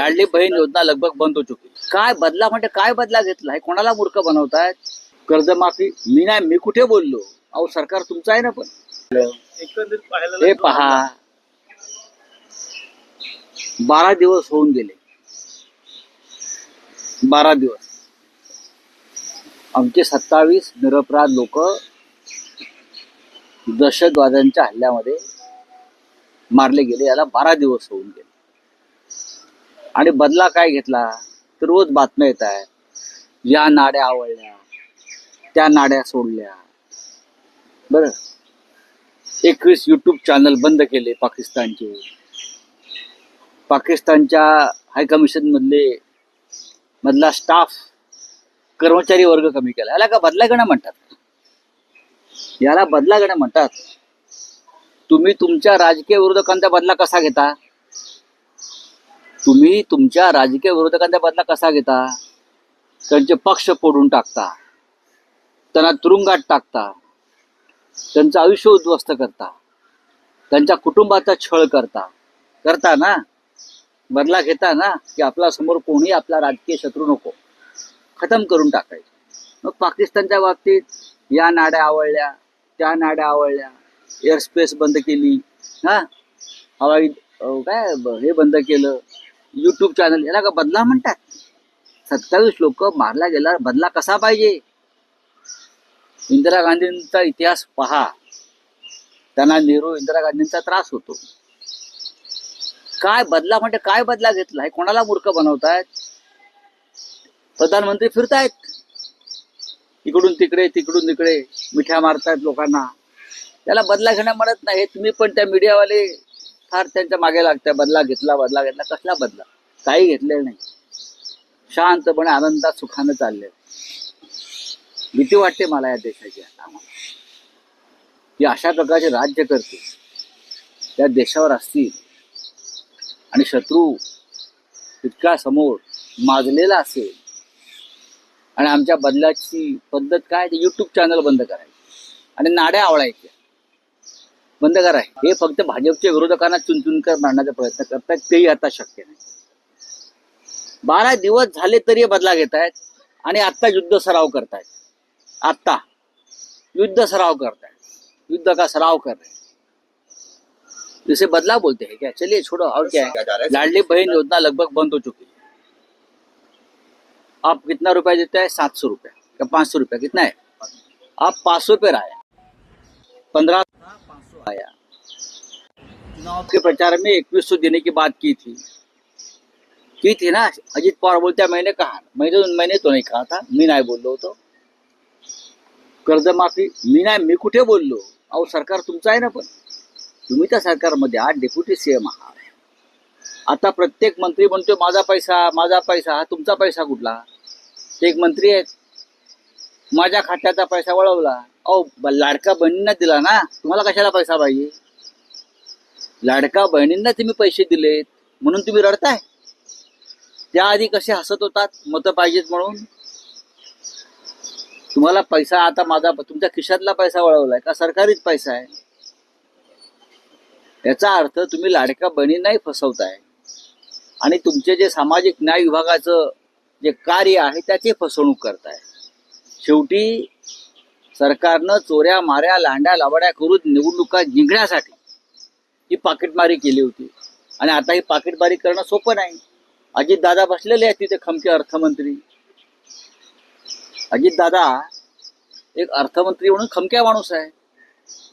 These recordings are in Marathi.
लाडली बहीण योजना लगभग बंद हो चुकी. काय बदला म्हणजे काय बदला घेतला? हे कोणाला मूर्ख बनवतायत? कर्जमाफी? मी नाही मी कुठे बोललो? अहो सरकार तुमचं आहे ना पण. हे पहा. बारा दिवस होऊन गेले. बारा दिवस. आमचे सत्तावीस निरपराध लोक दहशतवाद्यांच्या हल्ल्यामध्ये मारले गेले. याला बारा दिवस होऊन गेले. आणि बदला काय घेतला? तर रोज बातम्या येत आहे या नाड्या आवडल्या त्या नाड्या सोडल्या. बर. एकवीस युट्यूब चॅनल बंद केले पाकिस्तानचे. पाकिस्तानच्या हायकमिशन मधले मधला स्टाफ कर्मचारी वर्ग कमी केला. याला का बदला घेणं म्हणतात? याला बदला घेणं म्हणतात. तुम्ही तुमच्या राजकीय विरोधकांचा बदला कसा घेता? तुम्ही तुमच्या राजकीय विरोधकांचा बदला कसा घेता? त्यांचे पक्ष फोडून टाकता. त्यांना तुरुंगात टाकता. त्यांचं आयुष्य उद्ध्वस्त करता. त्यांच्या कुटुंबाचा छळ करता. करता ना? बदला घेता ना? की आपल्यासमोर कोणी आपला राजकीय शत्रू नको. खतम करून टाकायचं. मग पाकिस्तानच्या बाबतीत या नाड्या आवडल्या त्या नाड्या आवडल्या एअरस्पेस बंद केली. हा? हवाई काय हे बंद केलं? युट्यूब चॅनल याला का बदला म्हणतात? सत्तावीस लोक मारला गेला बदला कसा पाहिजे? इंदिरा गांधींचा इतिहास पहा. त्यांना नेहरू इंदिरा गांधींचा त्रास होतो. काय बदला म्हणजे काय बदला घेतला? हे कोणाला मूर्ख बनवतायत? प्रधानमंत्री फिरतायत. इकडून तिकडे तिकडून तिकडे मिठ्या मारतायत लोकांना. त्याला बदला घेणं म्हणत नाही. तुम्ही पण त्या मीडियावाले फार त्यांच्या मागे लागताय बदला घेतला बदला घेतला कसला बदला? काही घेतलेलं नाही. शांतपणे आनंदात सुखानं चालले भीती वाटते मला या देशाची आता आम्हाला. की अशा प्रकारचे राज्य करते. त्या देशावर असतील. आणि शत्रू इतका समोर माजलेला असेल. आणि आमच्या बदलाची पद्धत काय? ते युट्यूब चॅनल बंद करायची. आणि नाड्या आवडायच्या बंदगार आहे. हे फक्त भाजपच्या विरोधकांना चुनचुनकर मारण्याचा प्रयत्न करतायत. तेही आता शक्य नाही. बारा दिवस झाले तरी बदला घेत आहेत आणि आत्ता युद्ध सराव करतायत. आत्ता. युद्ध सराव करतायत. युद्ध का सराव कर रहे जिसे बदला बोलते हैं क्या? चलिए छोड़ो और क्या है? लाडली बहन योजना लगभग बंद हो चुकी है। आप कितना रुपया देते हैं? सात सौ रुपया। या पाँच सौ रुपया? कितना है? आप पाँच सौ पे आया पंद्रह आया। चुनाव के प्रचार में इक्कीस सौ देने की बात की थी। की थी ना? अजित पवार बोलते हैं, मैंने कहा मैंने मैंने तो नहीं कहा था। मी नाही बोललो होतो कर्जमाफी मी नाही मी कुठे बोललो? अहो सरकार तुमचं आहे ना पण. तुम्ही त्या सरकारमध्ये आहात डेप्युटी सीएम आहात. आता प्रत्येक मंत्री म्हणतोय माझा पैसा माझा पैसा हा तुमचा पैसा कुठला? एक मंत्री आहेत. माझ्या खात्याचा पैसा वळवला. अहो लाडका बहिणींना दिला ना तुम्हाला कशाला पैसा पाहिजे? लाडका बहिणींना तुम्ही पैसे दिलेत म्हणून तुम्ही रडताय? त्याआधी कसे हसत होतात मतं पाहिजेत म्हणून? तुम्हाला पैसा आता माझा तुमच्या खिशातला पैसा वळवलाय का? सरकारीच पैसा आहे. याचा अर्थ तुम्ही लाडक्या बहिणींनाही फसवताय. आणि तुमचे जे सामाजिक न्याय विभागाचं जे कार्य आहे त्याची फसवणूक करताय. शेवटी सरकारनं चोऱ्या माऱ्या लांड्या लावड्या करून निवडणुका जिंकण्यासाठी ही पाकिटमारी केली होती. आणि आता ही पाकिटमारी करणं सोपं नाही. अजितदादा बसलेले आहेत तिथे खमके अर्थमंत्री. अजितदादा एक अर्थमंत्री म्हणून खमक्या माणूस आहे.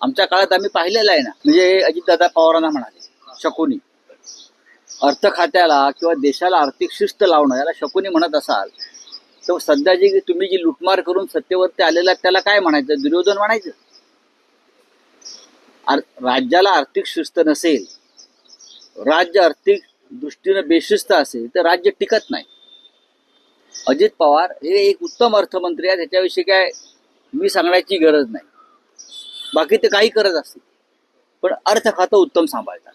आमच्या काळात आम्ही पाहिलेलं आहे ना. म्हणजे अजितदादा पवारांना म्हणाले शकुनी. अर्थ खात्याला किंवा देशाला आर्थिक शिस्त लावणं याला शकुनी म्हणत असाल तर सध्या जी तुम्ही जी लुटमार करून सत्तेवरती आलेला त्याला काय म्हणायचं? दुर्योधन म्हणायचं? राज्याला आर्थिक शिस्त नसेल राज्य आर्थिक दृष्टीनं बेशिस्त असेल तर राज्य टिकत नाही. अजित पवार हे एक उत्तम अर्थमंत्री आहे त्याच्याविषयी काय मी सांगण्याची गरज नाही. बाकी ते काही करत असतील. पण अर्थ खातं उत्तम सांभाळतात.